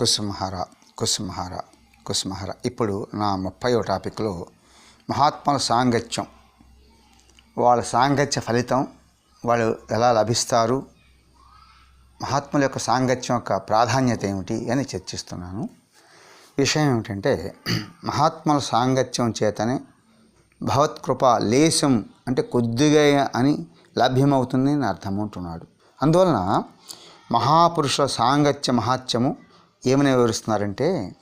కుసుమహార కుసుమహార కుసుమహార. ఇప్పుడు నా ముప్పై టాపిక్లో మహాత్ముల సాంగత్యం. వాళ్ళ సాంగత్య ఫలితం వాళ్ళు ఎలా లభిస్తారు? మహాత్ముల యొక్క సాంగత్యం యొక్క ప్రాధాన్యత ఏమిటి అని చర్చిస్తున్నాను. విషయం ఏమిటంటే మహాత్ముల సాంగత్యం చేతనే భగవత్కృప లేశం అంటే కొద్దిగా అని లభ్యమవుతుంది అని అర్థం అంటున్నాడు. అందువలన మహాపురుషుల సాంగత్య మహాత్యము ఏమని వివరిస్తున్నారంటే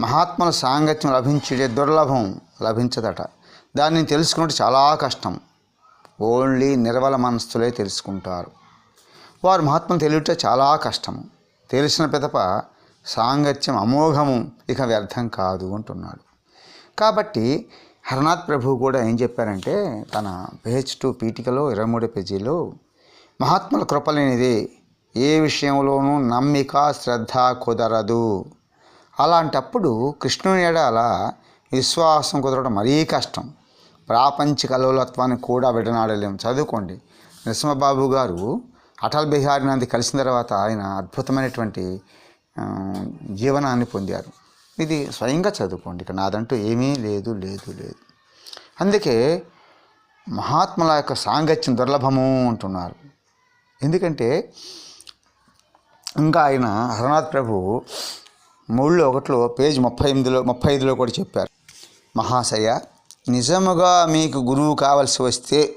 మహాత్ముల సాంగత్యం లభించే దుర్లభం లభించదట. దాన్ని తెలుసుకున్నట్టు చాలా కష్టం. ఓన్లీ నిర్వల మనస్సులే తెలుసుకుంటారు. వారు మహాత్ములు తెలియట చాలా కష్టం. తెలిసిన పిదప సాంగత్యం అమోఘము ఇక వ్యర్థం కాదు అంటున్నాడు. కాబట్టి హరనాథ్ ప్రభు కూడా ఏం చెప్పారంటే తన పేజ్ టూ పీఠికలో ఇరవై మూడో పేజీలో మహాత్ముల కృపలేనిదే ఏ విషయంలోనూ నమ్మిక శ్రద్ధ కుదరదు. అలాంటప్పుడు కృష్ణుని ఎడాల విశ్వాసం కుదరడం మరీ కష్టం. ప్రాపంచిక లోలత్వాన్ని కూడా విడనాడలేము చదువుకోండి. నరసింహబాబు గారు అటల్ బిహారీ నంది కలిసిన తర్వాత ఆయన అద్భుతమైనటువంటి జీవనాన్ని పొందారు. ఇది స్వయంగా చదువుకోండి. ఇక నాదంటూ ఏమీ లేదు లేదు లేదు. అందుకే మహాత్ముల యొక్క సాంగత్యం దుర్లభము అంటున్నారు. ఎందుకంటే ఇంకా ఆయన హరనాథ్ ప్రభు మూడులో ఒకటిలో పేజ్ ముప్పై ఎనిమిదిలో ముప్పై ఐదులో కూడా చెప్పారు. మహాశయ నిజముగా మీకు గురువు కావలసి వస్తే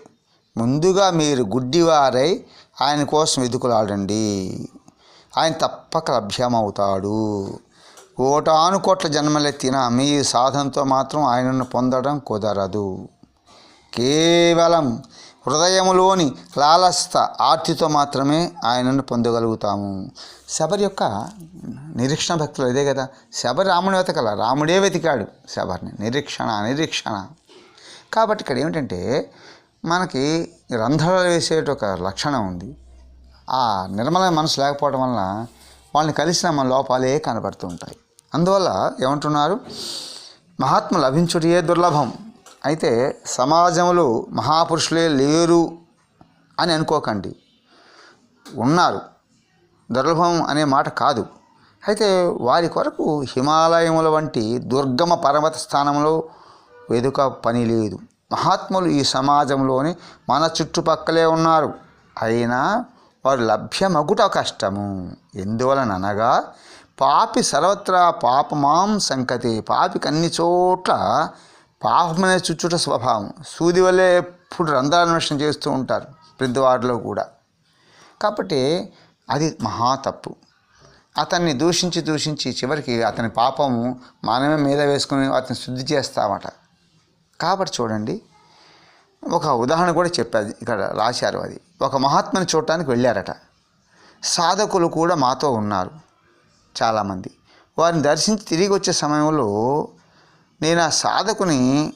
ముందుగా మీరు గుడ్డివారై ఆయన కోసం వెతుకులాడండి. ఆయన తప్పక లభ్యమవుతాడు. కోటాను కోట్ల జన్మలెత్తిన మీ సాధనతో మాత్రం ఆయనను పొందడం కుదరదు. కేవలం హృదయములోని లాలస్త ఆర్తితో మాత్రమే ఆయనను పొందగలుగుతాము. శబరి యొక్క నిరీక్షణ భక్తులు ఇదే కదా. శబరి రాముని వెతకల. రాముడే వెతికాడు శబరిని. నిరీక్షణ నిరీక్షణ కాబట్టి ఇక్కడ ఏమిటంటే మనకి రంధ్రాలు వేసే ఒక లక్షణం ఉంది. ఆ నిర్మల మనసు లేకపోవడం వలన వాళ్ళని కలిసిన మన లోపాలే కనబడుతూ ఉంటాయి. అందువల్ల ఏమంటున్నారు? మహాత్మ లభించుటే దుర్లభం. అయితే సమాజంలో మహాపురుషులే లేరు అని అనుకోకండి. ఉన్నారు. దుర్లభం అనే మాట కాదు. అయితే వారి కొరకు హిమాలయముల వంటి దుర్గమ పర్వత స్థానంలో వెదుక పని లేదు. మహాత్ములు ఈ సమాజంలోని మన చుట్టుపక్కలే ఉన్నారు. అయినా వారు లభ్యమగుట కష్టము. ఎందువలనగా పాపి సర్వత్రా పాపమాం సంకతి. పాపికి అన్ని చోట్ల పాపమనే చుచ్చుట స్వభావం. సూది వల్లే ఎప్పుడు రంధ్రాన్వేషణ చేస్తూ ఉంటారు. ప్రతివారిలో కూడా. కాబట్టి అది మహా తప్పు. అతన్ని దూషించి దూషించి చివరికి అతని పాపము మనమే మీద వేసుకుని అతన్ని శుద్ధి చేస్తామట. కాబట్టి చూడండి ఒక ఉదాహరణ కూడా చెప్పారు ఇక్కడ రాశారు అది. ఒక మహాత్మని చూడటానికి వెళ్ళారట. సాధకులు కూడా మాతో ఉన్నారు చాలామంది. వారిని దర్శించి తిరిగి వచ్చే సమయంలో నేను ఆ సాధకుని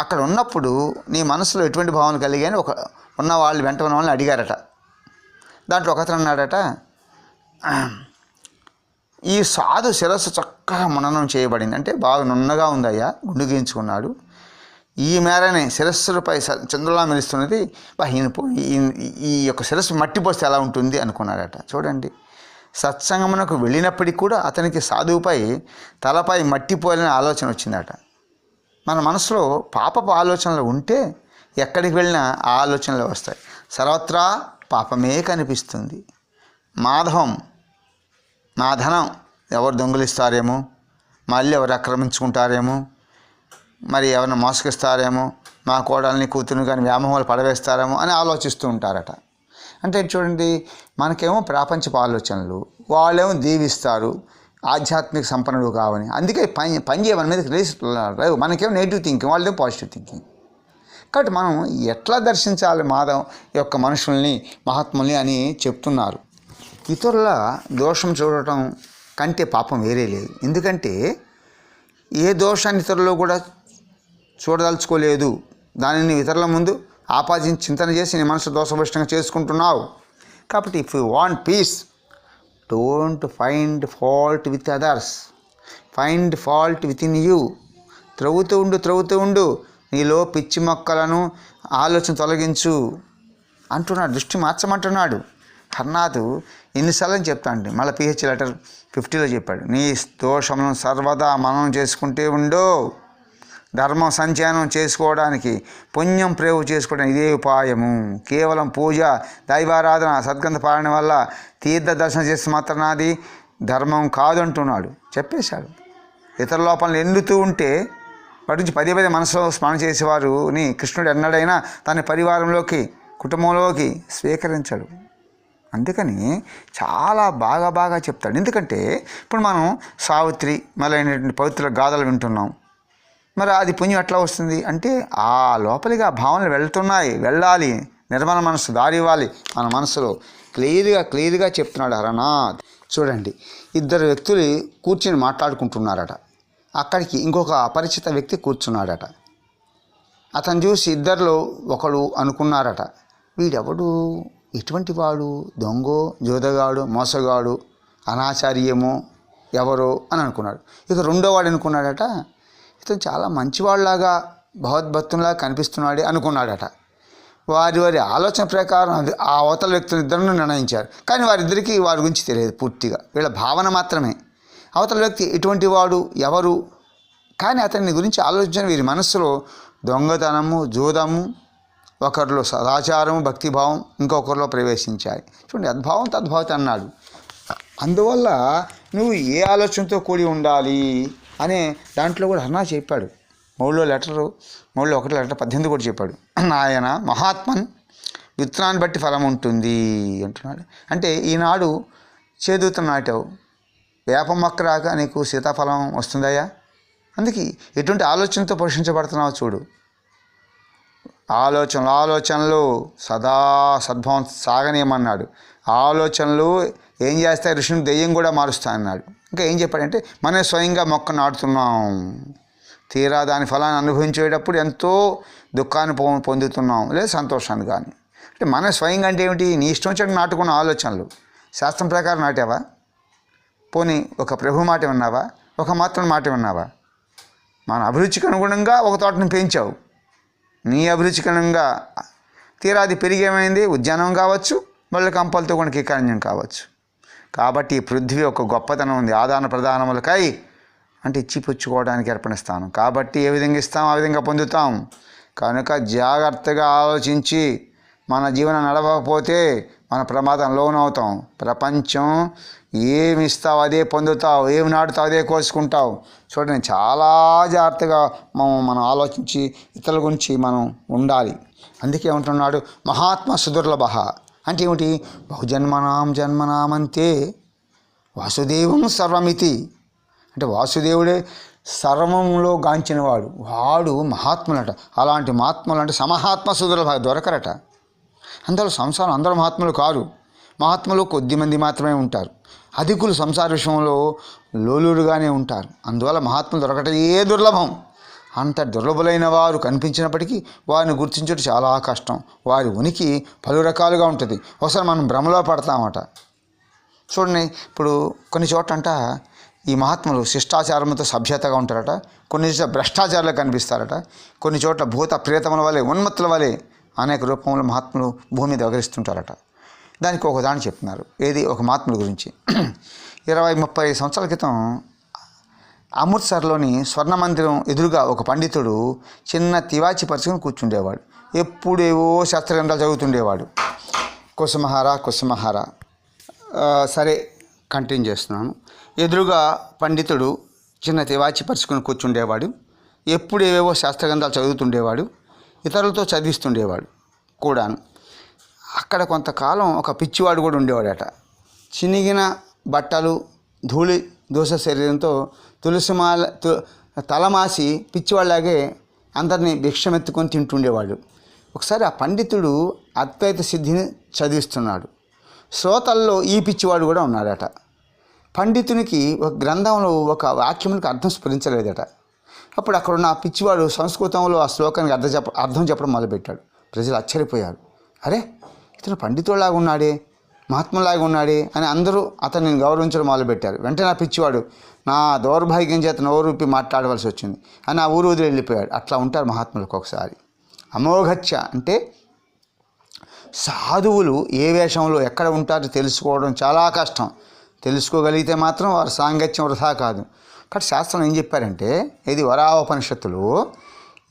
అక్కడ ఉన్నప్పుడు నీ మనసులో ఎటువంటి భావన కలిగాని ఒక ఉన్న వాళ్ళు వెంట ఉన్న వాళ్ళని అడిగారట. దాంట్లో ఒకతను అన్నాడట ఈ సాధు శిరస్సు చక్కగా మననం చేయబడింది. అంటే బాగా నున్నగా ఉందయ్యా గుండు గీయించుకున్నాడు ఈ మేరనే శిరస్సులపై స- చంద్రులా మెరుస్తున్నది. ఈయన ఈ- ఈ యొక్క శిరస్సు మట్టి పోస్తే ఎలా ఉంటుంది అనుకున్నాడట. చూడండి. సత్సంగమునకు వెళ్ళినప్పటికీ కూడా అతనికి సాధువుపై తలపై మట్టి పోయాలనే ఆలోచన వచ్చిందట. మన మనసులో పాపపు ఆలోచనలు ఉంటే ఎక్కడికి వెళ్ళినా ఆ ఆలోచనలు వస్తాయి. సర్వత్రా పాపమే కనిపిస్తుంది. మాధవం నా ధనం ఎవరు దొంగిలిస్తారేమో? మళ్ళీ ఎవరు ఆక్రమించుకుంటారేమో? మరి ఎవరిని మోసగిస్తారేమో? మా కోడల్ని కూతురుని కానీ వ్యామోహాలు పడవేస్తారేమో అని ఆలోచిస్తూ ఉంటారట. అంటే చూడండి మనకేమో ప్రాపంచ ఆలోచనలు వాళ్ళేమో దీవిస్తారు ఆధ్యాత్మిక సంపన్నుడు కావని. అందుకే పని పని చేయమని మీద రేస్ లేవు. మనకేమో నెగిటివ్ థింకింగ్ వాళ్ళేమో పాజిటివ్ థింకింగ్ కాబట్టి మనం ఎట్లా దర్శించాలి మాధవ్ యొక్క మనుషుల్ని మహాత్ముల్ని అని చెప్తున్నారు. ఇతరుల దోషం చూడటం కంటే పాపం వేరే లేదు. ఎందుకంటే ఏ దోషాన్ని ఇతరులు కూడా చూడదలుచుకోలేదు. దానిని ఇతరుల ముందు ఆపాదించి చింతన చేసి నీ మనసు దోషభిష్టంగా చేసుకుంటున్నావు. కాబట్టి if you want peace don't find fault with others find fault with in you త్రవ్వుతూ ఉండు త్రవ్వుతూ ఉండు. నీలో పిచ్చి మొక్కలను ఆలోచన తొలగించు. అంటున్నాడు దృష్టి మార్చమంటున్నాడు. హర్నాథ్ ఎన్నిసార్లు అని చెప్తాండి. మళ్ళీ పిహెచ్ లెటర్ ఫిఫ్టీలో చెప్పాడు. నీ దోషములను సర్వదా మనం చేసుకుంటే ఉండు. ధర్మం సంచయనం చేసుకోవడానికి పుణ్యం ప్రేవు చేసుకోవడానికి ఇదే ఉపాయము. కేవలం పూజ దైవారాధన సద్గంధ పాలన వల్ల తీర్థ దర్శనం చేస్తే మాత్రం నాది ధర్మం కాదంటున్నాడు. చెప్పేశాడు. ఇతర లోపాలను ఎండుతూ ఉంటే వాటి నుంచి పదే పదే మనసులో స్మరణ చేసేవారుని కృష్ణుడు ఎన్నడైనా తన పరివారంలోకి కుటుంబంలోకి స్వీకరించాడు. అందుకని చాలా బాగా బాగా చెప్తాడు. ఎందుకంటే ఇప్పుడు మనం సావిత్రి మొదలైనటువంటి పవిత్ర గాథలు వింటున్నాం. మరి అది పుణ్యం ఎట్లా వస్తుంది? అంటే ఆ లోపలిగా భావనలు వెళ్తున్నాయి. వెళ్ళాలి. నిర్మల మనసు దారి ఇవ్వాలి మన మనసులో క్లియర్గా క్లియర్గా చెప్తున్నాడు హరనాథ్. చూడండి. ఇద్దరు వ్యక్తులు కూర్చొని మాట్లాడుకుంటున్నారట. అక్కడికి ఇంకొక అపరిచిత వ్యక్తి కూర్చున్నాడట. అతను చూసి ఇద్దరిలో ఒకడు అనుకున్నారట. వీడెవడు? ఎటువంటి వాడు? దొంగో? జోదగాడు? మోసగాడు? అనాచార్యమో? ఎవరో? అని అనుకున్నాడు. ఇక రెండో వాడు అనుకున్నాడట? ఇతను చాలా మంచివాళ్ళలాగా భగవద్భక్తునిలాగా కనిపిస్తున్నాడే అనుకున్నాడట. వారి వారి ఆలోచన ప్రకారం అది ఆ అవతల వ్యక్తులు ఇద్దరిని నిర్ణయించారు. కానీ వారిద్దరికీ వారి గురించి తెలియదు పూర్తిగా. వీళ్ళ భావన మాత్రమే. అవతల వ్యక్తి ఎటువంటి వాడు ఎవరు? కానీ అతని గురించి ఆలోచించిన వీరి మనస్సులో దొంగతనము జూదము ఒకరిలో సదాచారము భక్తిభావం ఇంకొకరిలో ప్రవేశించాయి. చూడండి అద్భావం తద్భావతి అన్నాడు. అందువల్ల నువ్వు ఏ ఆలోచనతో కూడి ఉండాలి? అనే దాంట్లో కూడా అన్నా చెప్పాడు. మూడులో లెటరు మూడులో ఒకటి లెటర్ పద్దెనిమిది కూడా చెప్పాడు. నాయన మహాత్మన్ విత్తనాన్ని బట్టి ఫలం ఉంటుంది అంటున్నాడు. అంటే ఈనాడు చేదూత నాటావు. వేప మొక్క రాక నీకు సీతాఫలం వస్తుందయ్యా? అందుకే ఎటువంటి ఆలోచనతో పోషించబడుతున్నావు చూడు. ఆలోచనలు ఆలోచనలు సదా సద్భావం సాగనీయమన్నాడు. ఆలోచనలు ఏం చేస్తే ఋషిని దెయ్యం కూడా మారుస్తా అన్నాడు. ఇంకా ఏం చెప్పాడంటే మనమే స్వయంగా మొక్క నాటుతున్నాం. తీరా దాని ఫలాన్ని అనుభవించేటప్పుడు ఎంతో దుఃఖాన్ని పొ పొందుతున్నాం. లేదా సంతోషాన్ని కానీ. అంటే మన స్వయంగా అంటే ఏమిటి? నీ ఇష్టం వచ్చాడు నాటుకున్న ఆలోచనలు. శాస్త్రం ప్రకారం నాటావా? పోనీ ఒక ప్రభు మాట విన్నావా? ఒక మాత్రం మాట విన్నావా? మన అభిరుచికి అనుగుణంగా ఒక తోటను పెంచావు. నీ అభిరుచికరంగా తీరా అది పెరిగేమైంది ఉద్యానం కావచ్చు మళ్ళీ కంపలతో కూడా కీకారణ్యం కావచ్చు. కాబట్టి ఈ పృథ్వీ ఒక గొప్పతనం ఉంది. ఆదాన ప్రధానములకై అంటే ఇచ్చిపుచ్చుకోవడానికి అర్పణిస్తాను. కాబట్టి ఏ విధంగా ఇస్తాం? ఆ విధంగా పొందుతాం. కనుక జాగ్రత్తగా ఆలోచించి మన జీవనం నడవకపోతే మన ప్రమాదం లోనవుతాం. ప్రపంచం ఏమి ఇస్తావు అదే పొందుతావు. ఏమి నాటుతావు అదే కోసుకుంటావు. చూడండి చాలా జాగ్రత్తగా మనం మనం ఆలోచించి ఇతరుల గురించి మనం ఉండాలి. అందుకే ఉంటున్నాడు మహాత్మ సుదుర్లభ. అంటే ఏమిటి? బహుజన్మనాం జన్మనామంతే వాసుదేవం సర్వమితి. అంటే వాసుదేవుడే సర్వంలో గాంచినవాడు. వాడు మహాత్ములట. అలాంటి మహాత్ములు అంటే సమహాత్మ సుదుర్లభ దొరకరట. అందరూ సంసారం అందరూ మహాత్ములు కారు. మహాత్ములు కొద్ది మంది మాత్రమే ఉంటారు. అధికులు సంసార విషయంలో లోలురుగానే ఉంటారు. అందువల్ల మహాత్ములు దొరకటం ఏ దుర్లభం. అంత దుర్లభులైన వారు కనిపించినప్పటికీ వారిని గుర్తించడం చాలా కష్టం. వారి ఉనికి పలు రకాలుగా ఉంటుంది. ఒకసారి మనం భ్రమలో పడతామట. చూడండి ఇప్పుడు కొన్ని చోట్లంట ఈ మహాత్ములు శిష్టాచారంతో సభ్యతగా ఉంటారట. కొన్ని చోట్ల భ్రష్టాచారాలు కనిపిస్తారట. కొన్ని చోట్ల భూత ప్రియతముల వలె ఉన్మత్తుల వలె అనేక రూపంలో మహాత్ములు భూమి మీద వ్యవహరిస్తుంటారట. దానికి ఒక దాని చెప్తున్నారు. ఏది? ఒక మహాత్ముల గురించి. ఇరవై ముప్పై సంవత్సరాల క్రితం అమృత్సర్లోని స్వర్ణ మందిరం ఎదురుగా ఒక పండితుడు చిన్న తివాచి పరుచుకొని కూర్చుండేవాడు. ఎప్పుడేవో శాస్త్రగ్రంథాలు చదువుతుండేవాడు. కుసుమహార కుసుమహార. సరే కంటిన్యూ చేస్తున్నాను. ఎదురుగా పండితుడు చిన్న తివాచి పరుచుకొని కూర్చుండేవాడు. ఎప్పుడు ఏవేవో శాస్త్రగ్రంథాలు చదువుతుండేవాడు. ఇతరులతో చదివిస్తుండేవాడు కూడాను. అక్కడ కొంతకాలం ఒక పిచ్చివాడు కూడా ఉండేవాడట. చినిగిన బట్టలు ధూళి దోష శరీరంతో తులసిమాల తు తలమాసి పిచ్చివాళ్ళలాగే అందరినీ భిక్షమెత్తుకొని తింటుండేవాడు. ఒకసారి ఆ పండితుడు అద్వైత సిద్ధిని చదివిస్తున్నాడు. శ్రోతల్లో ఈ పిచ్చివాడు కూడా ఉన్నాడట. పండితునికి ఒక గ్రంథంలో ఒక వాక్యమునికి అర్థం స్ఫురించలేదట. అప్పుడు అక్కడ ఉన్న ఆ పిచ్చివాడు సంస్కృతంలో ఆ శ్లోకానికి అర్థం చెప్ప అర్థం చెప్పడం మొదలుపెట్టాడు. ప్రజలు ఆశ్చర్యపోయారు. అరే ఇతను పండితుడిలాగా ఉన్నాడే. మహాత్ములాగా ఉన్నాడే అని అందరూ అతన్ని గౌరవించడం మొదలుపెట్టారు. వెంటనే ఆ పిచ్చివాడు నా దౌర్భాగ్యం చేత నోరూపి మాట్లాడవలసి వచ్చింది అని ఆ ఊరు వదిలి వెళ్ళిపోయాడు. అట్లా ఉంటారు మహాత్ములకు ఒకసారి. అమోఘత్య అంటే సాధువులు ఏ వేషంలో ఎక్కడ ఉంటారో తెలుసుకోవడం చాలా కష్టం. తెలుసుకోగలిగితే మాత్రం వారి సాంగత్యం వృధా కాదు. కాబట్టి శాస్త్రం ఏం చెప్పారంటే ఇది వరావపనిషత్తులు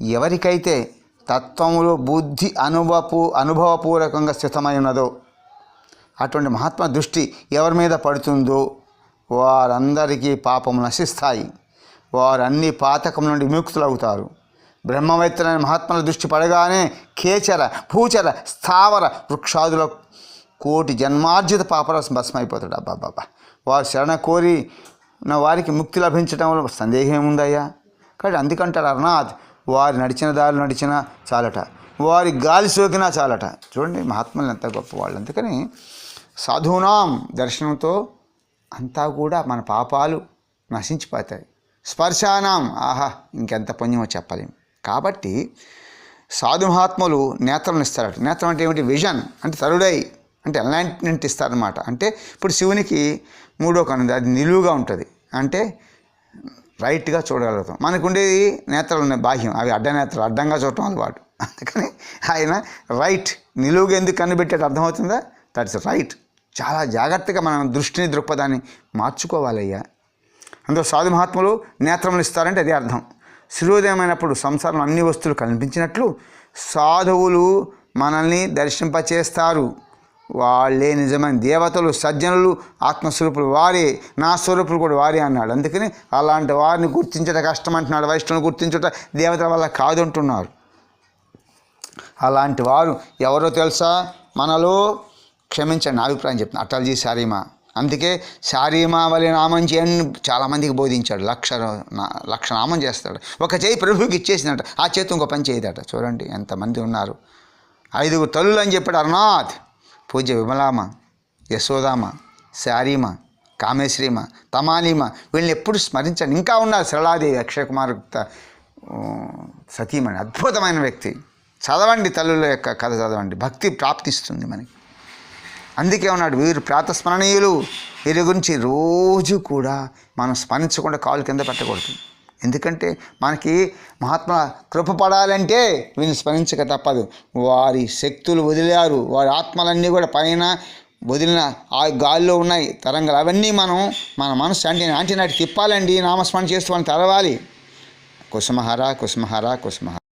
ఎవరికైతే తత్వములో బుద్ధి అనుభవపు అనుభవపూర్వకంగా స్థితమై ఉన్నదో అటువంటి మహాత్మ దృష్టి ఎవరి మీద పడుతుందో వారందరికీ పాపం నశిస్తాయి. వారు అన్ని పాతకం నుండి విముక్తులవుతారు. బ్రహ్మవేత్తలైన మహాత్మల దృష్టి పడగానే కేచర భూచర స్థావర వృక్షాదుల కోటి జన్మార్జిత పాపరసం భస్మైపోతాడు. అబ్బాబాబా వారు శరణ కోరి నా వారికి ముక్తి లభించడంలో సందేహం ఏముందయ్యా కాబట్టి అందుకంటారు అర్నాథ్ వారు నడిచిన దారులు నడిచినా చాలట. వారి గాలి సోకినా చాలట. చూడండి మహాత్ములు ఎంత గొప్పవాళ్ళు. అందుకని సాధువునాం దర్శనంతో అంతా కూడా మన పాపాలు నశించిపోతాయి. స్పర్శానాం ఆహా ఇంకెంత పుణ్యమో చెప్పలేం. కాబట్టి సాధుమహాత్ములు నేత్రం ఇస్తారట. నేత్రం అంటే ఏమిటి? విజన్ అంటే తరుడై అంటే ఎన్లైట్మెంట్ ఇస్తారనమాట అంటే ఇప్పుడు శివునికి మూడో కన్ను అది నిలువుగా ఉంటుంది. అంటే రైట్గా చూడగలుగుతాం. మనకు ఉండేది నేత్రాలు ఉన్నాయి బాహ్యం. అవి అడ్డ నేత్రాలు అడ్డంగా చూడటం అలవాటు. అందుకని ఆయన రైట్ నిలువుగా ఎందుకు కనిపెట్టేది అర్థమవుతుందా? That's right. చాలా జాగ్రత్తగా మనం దృష్టిని దృక్పథాన్ని మార్చుకోవాలయ్యా. అందులో సాధు మహాత్ములు నేత్రములు ఇస్తారంటే అదే అర్థం. సూర్యోదయమైనప్పుడు సంసారం అన్ని వస్తువులు కనిపించినట్లు సాధువులు మనల్ని దర్శింపచేస్తారు. వాళ్ళే నిజమైన దేవతలు సజ్జనులు ఆత్మస్వరూపులు వారే. నా స్వరూపులు కూడా వారే అన్నాడు. అందుకని అలాంటి వారిని గుర్తించట కష్టం అంటున్నాడు వైష్ణవుని గుర్తించట దేవతల వల్ల కాదు అంటున్నారు. అలాంటి వారు ఎవరో తెలుసా? మనలో క్షమించండి నా అభిప్రాయం చెప్తున్నా. అటల్జీ శారీమా. అందుకే శారీమా వలి నామం చేయండి చాలామందికి బోధించాడు. లక్ష నా- లక్ష నామం చేస్తాడు. ఒక చేయి ప్రభుకి ఇచ్చేసినట్ట ఆ చేతి ఇంకో పని చేయదట. చూడండి ఎంతమంది ఉన్నారు. ఐదుగురు తల్లులు అని చెప్పాడు అరునాథ్. పూజ్య విమలామ యశోదామ శారీమ కామేశ్వరీమ తమాలీమ. వీళ్ళని ఎప్పుడు స్మరించండి. ఇంకా ఉన్నారు సరళాదేవి అక్షయ్ కుమార్ గుప్తా సతీమణి. అద్భుతమైన వ్యక్తి. చదవండి తల్లుల యొక్క కథ చదవండి. భక్తి ప్రాప్తిస్తుంది మనకి. అందుకే ఉన్నాడు. వీరు ప్రాతస్మరణీయులు. వీరి గురించి రోజు కూడా మనం స్మరించకుండా కాలు కింద పెట్టకూడదు. ఎందుకంటే మనకి మహాత్మ కృప పడాలంటే వీరిని స్మరించక తప్పదు. వారి శక్తులు వదిలారు. వారి ఆత్మలన్నీ కూడా పైన వదిలిన ఆ గాల్లో ఉన్నాయి. తరంగాలు అవన్నీ మనం మన మనసు అంటే నాటి నాటి తిప్పాలండి. నామస్మరణ చేస్తూ మనం తెరవాలి. కుసుమహార కుసుమహార కుసుమహార.